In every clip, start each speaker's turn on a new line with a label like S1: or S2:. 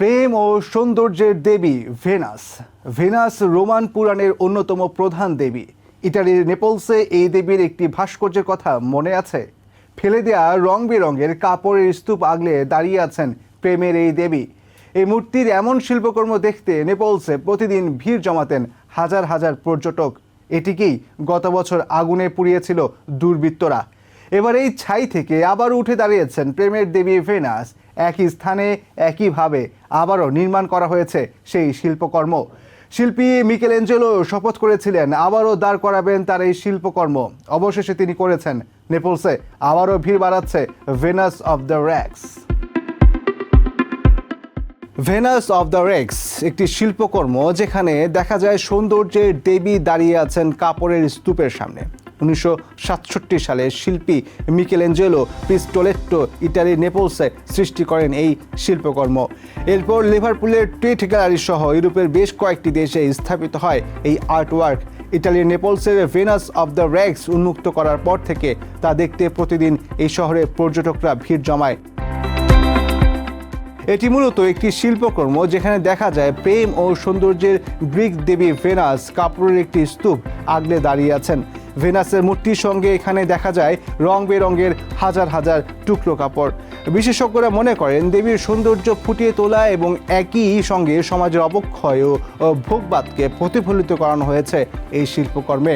S1: প্রেম ও সৌন্দর্যের দেবী venous. Venous Roman পুরাণের অন্যতম প্রধান দেবী। ইটালির নেপলসে এই দেবীর একটি ভাস্কর্যের কথা মনে আছে। ফেলে দেওয়া রং বেরঙের কাপড়ের স্তূপ আগলে দাঁড়িয়ে আছেন প্রেমের এই দেবী। এই মূর্তির এমন শিল্পকর্ম দেখতে নেপলসে প্রতিদিন ভিড় জমাতেন হাজার হাজার পর্যটক। এটিকেই গত বছর আগুনে পুড়িয়েছিল দুর্বৃত্তরা। এবার এই ছাই থেকে আবার উঠে দাঁড়িয়েছেন প্রেমের দেবী ভেনাস। একই স্থানে, একইভাবে আবারও নির্মাণ করা হয়েছে সেই শিল্পকর্ম। শিল্পী মিকেল এঞ্জেলো শপথ করেছিলেন, আবারও দাঁড় করাবেন তার এই শিল্পকর্ম। অবশেষে তিনি করেছেন নেপলসে, আবারও ভিড় বাড়াচ্ছে Venus of the rags. Venus of the rags একটি শিল্পকর্ম যেখানে দেখা যায় সৌন্দর্যের দেবী দাঁড়িয়ে আছেন কাপড়ের স্তূপের সামনে। উনিশশো সাতষট্টি সালে শিল্পী মিকেল এঞ্জেলো পিস্টোলেট্টো ইটালির নেপলসে সৃষ্টি করেন এই শিল্পকর্ম। এরপর লিভারপুলের ট্রেট গ্যালারি সহ ইউরোপের বেশ কয়েকটি দেশে স্থাপিত হয় এই আর্টওয়ার্ক। ইটালির নেপলসের ভেনাস অফ দ্য র্যাক্স উন্মুক্ত করার পর থেকে তা দেখতে প্রতিদিন এই শহরে পর্যটকরা ভিড় জমায়। এটি মূলত একটি শিল্পকর্ম যেখানে দেখা যায় প্রেম ও সৌন্দর্যের গ্রিক দেবী ভেনাস কাপড়ের একটি স্তূপ আগলে দাঁড়িয়ে আছেন। ভেনাসের মূর্তির সঙ্গে এখানে দেখা যায় রং বেরঙের হাজার হাজার টুকরো কাপড়। বিশেষজ্ঞরা মনে করেন দেবীর সৌন্দর্য ফুটিয়ে তোলা এবং একই সঙ্গে সমাজের অবক্ষয় ও ভোগবাদকে প্রতিফলিত করানো হয়েছে এই শিল্পকর্মে।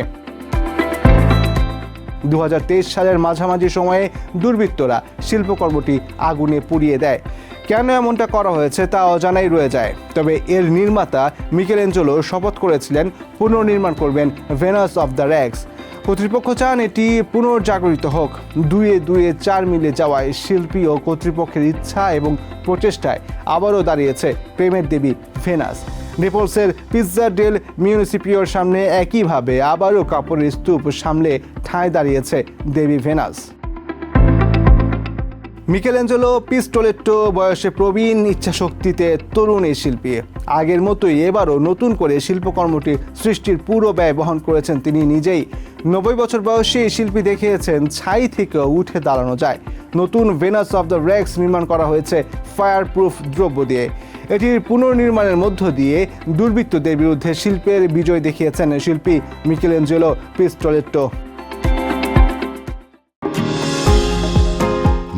S1: দু হাজার তেইশ সালের মাঝামাঝি সময়ে দুর্বৃত্তরা শিল্পকর্মটি আগুনে পুড়িয়ে দেয়। কেন এমনটা করা হয়েছে তা অজানাই রয়ে যায়। তবে এর নির্মাতা মিকেল এঞ্জেলো শপথ করেছিলেন, পুনর্নির্মাণ করবেন ভেনাস অফ দ্য র্যাক্স কর্তৃপক্ষ চান এটি পুনর্জাগরিত হোক। দুয়ে দুয়ে চার মিলে যাওয়ায় শিল্পী ও কর্তৃপক্ষের ইচ্ছা এবং প্রচেষ্টায় আবারও দাঁড়িয়েছে প্রেমের দেবী ভেনাস নেপলসের পিৎজা ডেল মিউনিসিপিওর সামনে একইভাবে আবারও কাপড়ের স্তূপ সামলে ঠাঁই দাঁড়িয়েছে দেবী ভেনাস মিকেলেঞ্জেলো পিস্টোলেট্টো বয়সে প্রবীণ ইচ্ছাশক্তিতে তরুণ এই শিল্পী। আগের মতোই এবারও নতুন করে শিল্পকর্মটি সৃষ্টির পুরো ব্যয় বহন করেছেন তিনি নিজেই। নব্বই বছর বয়সে এই শিল্পী দেখিয়েছেন, ছাই থেকেও উঠে দাঁড়ানো যায়। নতুন ভেনাস অফ দ্য রেক্স নির্মাণ করা হয়েছে ফায়ার প্রুফ দ্রব্য দিয়ে। এটির পুনর্নির্মাণের মধ্য দিয়ে দুর্বৃত্তদের বিরুদ্ধে শিল্পের বিজয় দেখিয়েছেন শিল্পী Michel Michelangelo Pistoletto.